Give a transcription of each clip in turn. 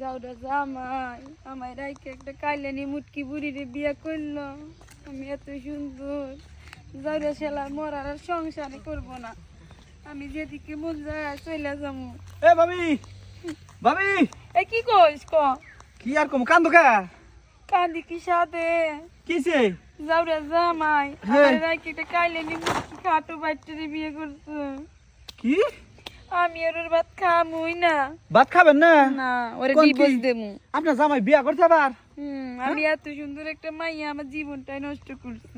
যাওরা জামাই আমার রাইকে একটা কাইলানি মুটকি বুড়িরে বিয়ে করল। আমি এত সুন্দর। যাওরা সেলা মরার আর সংসারে করব না। আমি যেদিকে মন যায় চলে যাব এ ভাবি ভাবি! এ কি কইস ক? কি আর কম কান্দো কা? কান্দি কি সাথে? কিছে যাওরা জামাই। আমার রাইকে একটা কাইলানি মুটকি খাটো বাচ্চারে বিয়ে করছে। কি? আমি আর ওর ভাত খামুই না। ভাত খাবেন না? না ওরে ডিভোর্স দেবো। আপনার জামাই বিয়া করতে আবার? হুম আমি এত সুন্দর একটা মাইয়া আমার জীবনটাই নষ্ট করছে।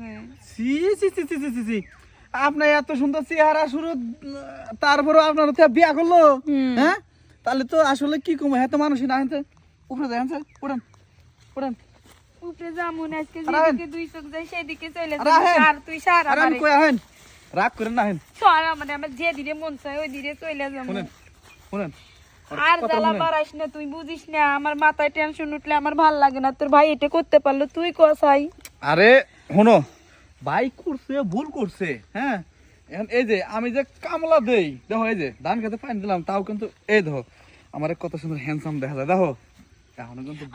সি সি সি সি সি সি আপনার এত সুন্দর চেহারা শুরু তারপরে আপনার হচ্ছে বিয়া করল? হ্যাঁ? তাহলে তো আসলে কি কম? হ্যাঁ তো মানুষই না হ্যাঁ উপরে যায় হ্যাঁ উড়ান উড়ান উপরে যেমন আজকে যেদিকে দুই চোখ যায় সেদিকে চলে আর আর তুই সার আরে কই আহেন রাগ করেন না হেন সর আমারে আমার যে দিকে মন চায় ওই দিকে চলে যাব। শুনেন শুনেন। আর জ্বালা বাড়াইস না তুই বুঝিস না আমার মাথায় টেনশন উঠলে আমার ভালো লাগে না তোর ভাই এটা করতে পারল তুই কসাই আরে শোনো ভাই করছে ভুল করছে হ্যাঁ? এখন এই যে আমি যে কামলা দেই দেখো এই যে ধান খেতে পানি দিলাম তাও কিন্তু এই দেখো আমার কত সুন্দর হ্যান্ডসাম দেখা যায় দেখো।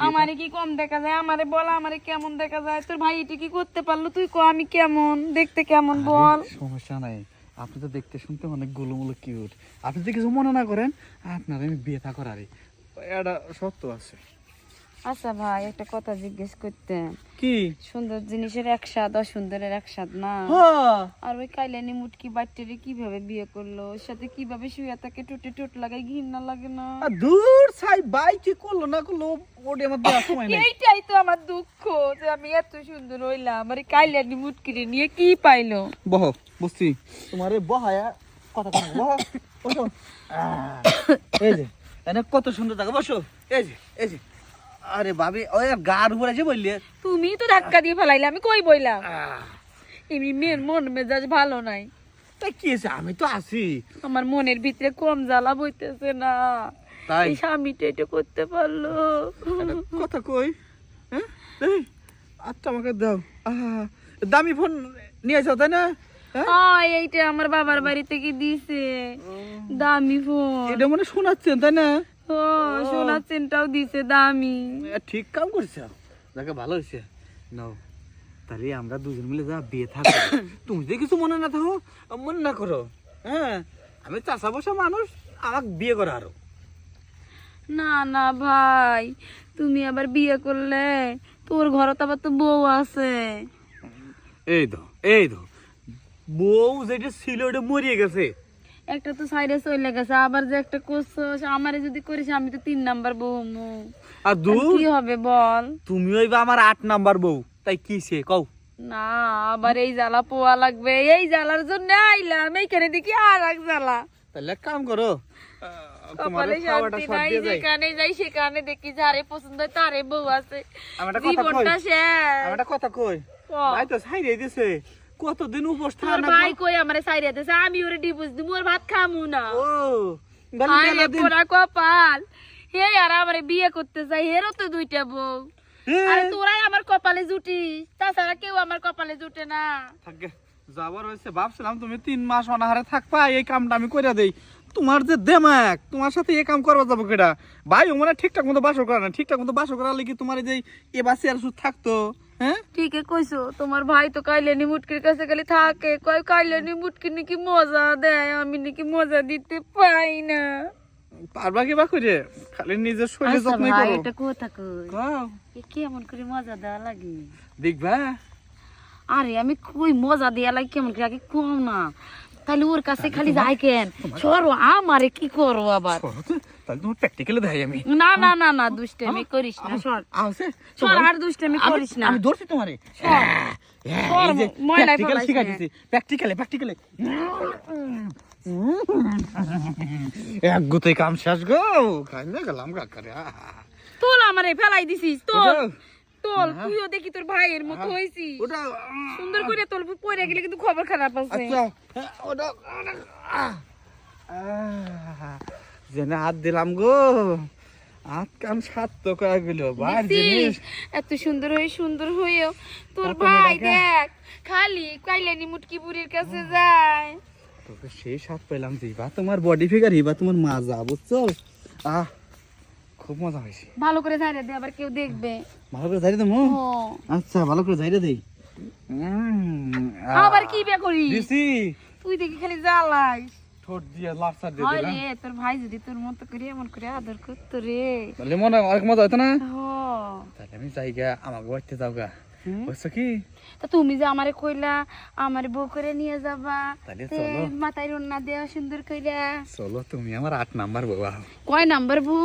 আমারে কি কম দেখা যায়? আমারে বল আমারে কেমন দেখা যায়? তোর ভাই এটা কি করতে পারল? তুই ক আমি কেমন? দেখতে কেমন বল। সমস্যা নাই। আপনি তো দেখতে শুনতে অনেক গোলমুলো কিউট আপনি যদি কিছু মনে না করেন আপনার আমি বিয়ে করারি এটা সত্য আছে। আচ্ছা ভাই একটা কথা জিজ্ঞেস করতে কি? সুন্দর জিনিসের এক স্বাদ অসুন্দরের এক স্বাদ না? আর ওই কাইলানি মুটকি বাচ্চারে কীভাবে বিয়ে করল? ওর সাথে কীভাবে শুয়ে তাকে টোটে টোট লাগাই ঘৃণা লাগে না? দূর সাই ভাই কি করল না করল? ওটি আমার দেওয়ার সময় নেই। এইটাই তো আমার দুঃখ যে আমি এত সুন্দর হইলাম। আর কাইলানি মুটকিরে নিয়ে কি পাইলো? বহ বুঝছি। তোমার বহায়া কথা বহ বসো এই যে এনে কত সুন্দর থাকে বসো। এই যে এই যে। আরে ভাবি ওই গার উপরে আছে বললে? তুমি তো ধাক্কা দিয়ে ফেলাইলে আমি কই বইলাম? এমনি মেয়ের মন মেজাজ ভালো নাই। তা কি আছে আমি তো আছি। আমার মনের ভিতরে কম জ্বালা বইতেছে না। তাই? স্বামীটা এটা করতে পারল। কথা কই? হ্যাঁ? আচ্ছা আমাকে দাও। দামি ফোন নিয়ে যাও তাই না? হ্যাঁ? এইটা আমার বাবার বাড়ি থেকে দিছে। দামি ফোন। এটা মনে শোনাচ্ছেন তাই না? ও সোনার চেনটাও দিছে দামি। ঠিক কাম করছে। যাকে ভালো হয়েছে। নাও তাহলে আমরা দুজন মিলে যা বিয়ে থাকব। তুমি যদি কিছু মনে না থাকো মনে না করো হ্যাঁ? আমি চাষা বসা মানুষ আমাকে বিয়ে করো আরও। না না ভাই তুমি আবার বিয়ে করলে তোর ঘরত আবার তো বউ আছে। এই দো এই দো বউ যেটা ছিল ওটা মরিয়ে গেছে। একটা তো সাইডে চলে গেছে আবার যে একটা করছ আমারে যদি করিস আমি তো তিন নাম্বার বউ হমু। আর দূর কি হবে বল? তুমি ওই আমার আট নাম্বার বউ তাই কি সে? কও। না আবার এই জ্বালা পোয়া লাগবে এই জ্বালার জন্য আইলাম এইখানে দেখি আর এক জ্বালা। তাহলে কাম করো কপালে শান্তি নাই যেখানে যাই সেখানে দেখি যারে পছন্দ হয় তারে বউ আছে। জীবনটা শেষ। আমি কথা কই। ভাই তো ছাইরে দিছে। কতদিন উপোস থাকা ভাই কই আমারে সাইরে দিছে? আমি ওরে ডিভোর্স দিমু ওর ভাত খামু না। ও আরে পোড়া কপাল। হে আর আমারে বিয়ে করতে চাই হেরও তো দুইটা বউ। আরে তোরাই আমার কপালে জুটিস তাছাড়া কেউ আমার কপালে জুটে না। থাকে যাবার হয়েছে ভাবছিলাম তুমি তিন মাস অনাহারে থাকবা এই কামটা আমি করে দেই। তোমার যে দেমাক তোমার সাথে এই কাম করবা যাব কেটা ভাই ও মানে ঠিকঠাক মতো বাসর করে না। ঠিকঠাক মতো বাসর করার কি তোমার এই যে এবার চেয়ার সুদ থাকতো। হ্যাঁ? ঠিকই কইছো তোমার ভাই তো কাইলেনি মুটকির কাছে খালি থাকে। কয় কাইলেনি মুটকি নাকি মজা দেয় আমি নাকি মজা দিতে পাই না। পারবা কি বা করে খালি নিজের শরীরে আচ্ছা যত্ন করো। এটা কথা কই? এ কেমন করে মজা দেওয়া লাগে? দেখবা? আরে আমি কই মজা দেওয়া লাগে কেমন করে আগে কম না। তাহলে ওর কাছে খালি যাই কেন সরো আমারে কি করো আবার? তাহলে তোমার প্র্যাকটিক্যালে দেখাই আমি। না না না না দুষ্টামি করিস না। সর আছে? সর আর দুষ্টামি করিস না। আমি ধরছি তোমারে। সর, প্র্যাকটিক্যাল ফেলাইস শিখা দিছি। প্র্যাকটিক্যালে প্র্যাকটিক্যালে এক গুতে কাম শেষ গো। কাইন্দা গেলাম কাকারে তোল আমারে ফেলাই দিছিস তোল। তোল তুইও দেখি তোর ভাইয়ের মতো হইছিস ওটা সুন্দর করে তোল পরে গেলে কিন্তু খবর খারাপ আছে। আচ্ছা হ্যাঁ, ওটা জেনে হাত দিলাম গো। হাত কান সার্থক হয়ে গেল বার জিনিস। এত সুন্দর হয়ে সুন্দর হয়েও। তোর ভাই দেখ খালি কাইলানি মুটকি বুড়ির কাছে যায়। তোকে সেই স্বাদ পেলাম যে বা তোমার বডি ফিগার হিবা তোমার মাজা বুঝছ আহ খুব মজা হয়েছে। ভালো করে ঝাড়ে দে আবার কেউ দেখবে। ভালো করে দেবো আচ্ছা ভালো করে দেই আবার কি বে করি দিছি। তুই দেখি খালি জ্বালাইস ঠোঁট দিয়ে লাফসার দিয়ে দিলাম রে তোর ভাই যদি তোর মতো করে এমন করে আদর করতো রে। তাহলে মনে অনেক মজা হতো না? তাহলে আমি যাই গা বাড়তে যাও গা। বুঝছ কি? তা তুমি যে আমারে কইলা আমার বউ করে নিয়ে যাবা তাহলে তে চলো। মাথায় রন্না দেওয়া সুন্দর কইলা চলো তুমি আমার আট নাম্বার বাবা কয় নাম্বার বউ?